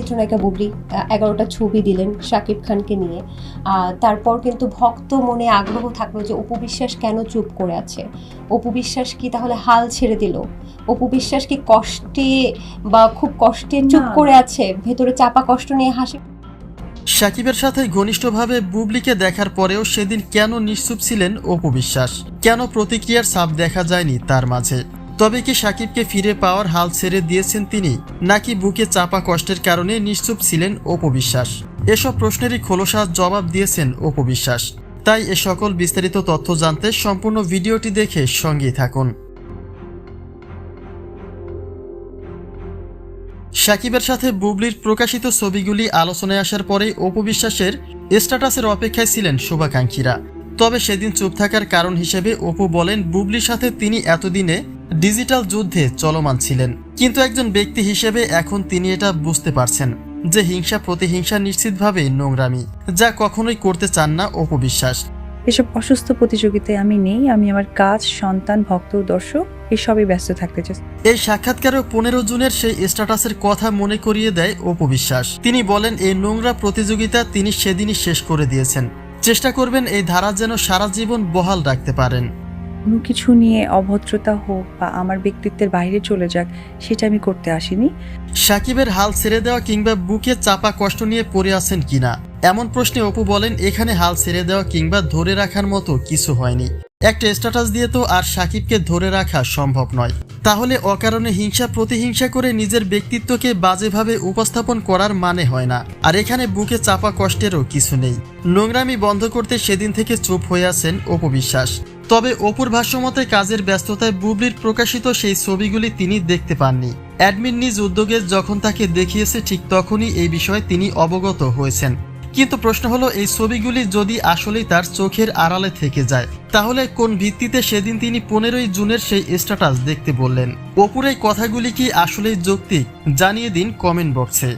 চিত্রনায়িকা বুবলি এগারোটা ছবি দিলেন শাকিব খানকে নিয়ে। তারপর কিন্তু ভক্ত মনে আগ্রহ থাকল যে অপু বিশ্বাস কেন চুপ করে আছে? অপু বিশ্বাস কি তাহলে হাল ছেড়ে দিল? অপু বিশ্বাস কি কষ্টে বা খুব কষ্টে চুপ করে আছে? ভেতরে চাপা কষ্ট নিয়ে হাসি সাকিবের সাথে ঘনিষ্ঠভাবে বুবলিকে দেখার পরেও সেদিন কেন নিশ্চুপ ছিলেন অপু বিশ্বাস? কেন প্রতিক্রিয়ার ছাপ দেখা যায়নি তার মাঝে? তবে কি সাকিবকে ফিরে পাওয়ার হাল ছেড়ে দিয়েছেন তিনি, নাকি বুকে চাপা কষ্টের কারণে নিশ্চুপ ছিলেন অপু বিশ্বাস? এসব প্রশ্নেরই খোলসা জবাব দিয়েছেন অপু বিশ্বাস। তাই এ সকল বিস্তারিত তথ্য জানতে সম্পূর্ণ ভিডিওটি দেখে সঙ্গেই থাকুন। সাকিবের সাথে বুবলির প্রকাশিত ছবিগুলি আলোচনায় আসার পরেই অপবিশ্বাসের স্ট্যাটাসের অপেক্ষায় ছিলেন শুভাকাঙ্ক্ষীরা। তবে সেদিন চুপ থাকার কারণ হিসেবে অপু বলেন, বুবলির সাথে তিনি এতদিনে ডিজিটাল যুদ্ধে চলমান ছিলেন। কিন্তু একজন ব্যক্তি হিসেবে এখন তিনি এটা বুঝতে পারছেন যে হিংসা প্রতিহিংসা নিশ্চিতভাবে নোংরামি যা কখনোই করতে চান না অপবিশ্বাস এসব অসুস্থ প্রতিযোগিতায় আমি নেই আমি আমার কাজ সন্তান ভক্ত দর্শক এসবই ব্যস্ত থাকতে চাই। এই সাক্ষাৎকারেও পনেরো জুনের সেই স্ট্যাটাসের কথা মনে করিয়ে দেয় অপবিশ্বাস তিনি বলেন এই নোংরা প্রতিযোগিতা তিনি সেদিনই শেষ করে দিয়েছেন। চেষ্টা করবেন এই ধারা যেন সারা জীবন বহাল রাখতে পারেন। কোনো কিছু নিয়ে অভদ্রতা হোক বা আমার ব্যক্তিত্বের বাইরে চলে যাক, সেটা আমি করতে আসিনি। সাকিবের হাল ছেড়ে দেওয়া কিংবা বুকে চাপা কষ্ট নিয়ে পড়ে আছেন কিনা? এমন প্রশ্নে অপু বলেন, এখানে হাল ছেড়ে দেওয়া কিংবা ধরে রাখার মতো কিছু হয়নি। একটা স্ট্যাটাস দিয়ে তো আর সাকিবকে ধরে রাখা সম্ভব নয়। তাহলে অকারণে হিংসা প্রতিহিংসা করে নিজের ব্যক্তিত্বকে বাজেভাবে উপস্থাপন করার মানে হয় না। আর এখানে বুকে চাপা কষ্টেরও কিছু নেই। নোংরামি বন্ধ করতে সেদিন থেকে চুপ হয়ে আছেন অপু বিশ্বাস। তবে অপুর ভাষ্যমতে কাজের ব্যস্ততায় বুবলির প্রকাশিত সেই ছবিগুলি তিনি দেখতে পাননি। অ্যাডমিন নিজ উদ্যোগে যখন তাকে দেখিয়েছে ঠিক তখনই এই বিষয়ে তিনি অবগত হয়েছেন। কিন্তু প্রশ্ন হলো, এই ছবিগুলি যদি আসলেই তার চোখের আড়ালে থেকে যায়, তাহলে কোন ভিত্তিতে সেদিন তিনি পনেরোই জুনের সেই স্ট্যাটাস দেখতে বললেন? অপুর এই কথাগুলি কি আসলেই যৌক্তিক? জানিয়ে দিন কমেন্ট বক্সে।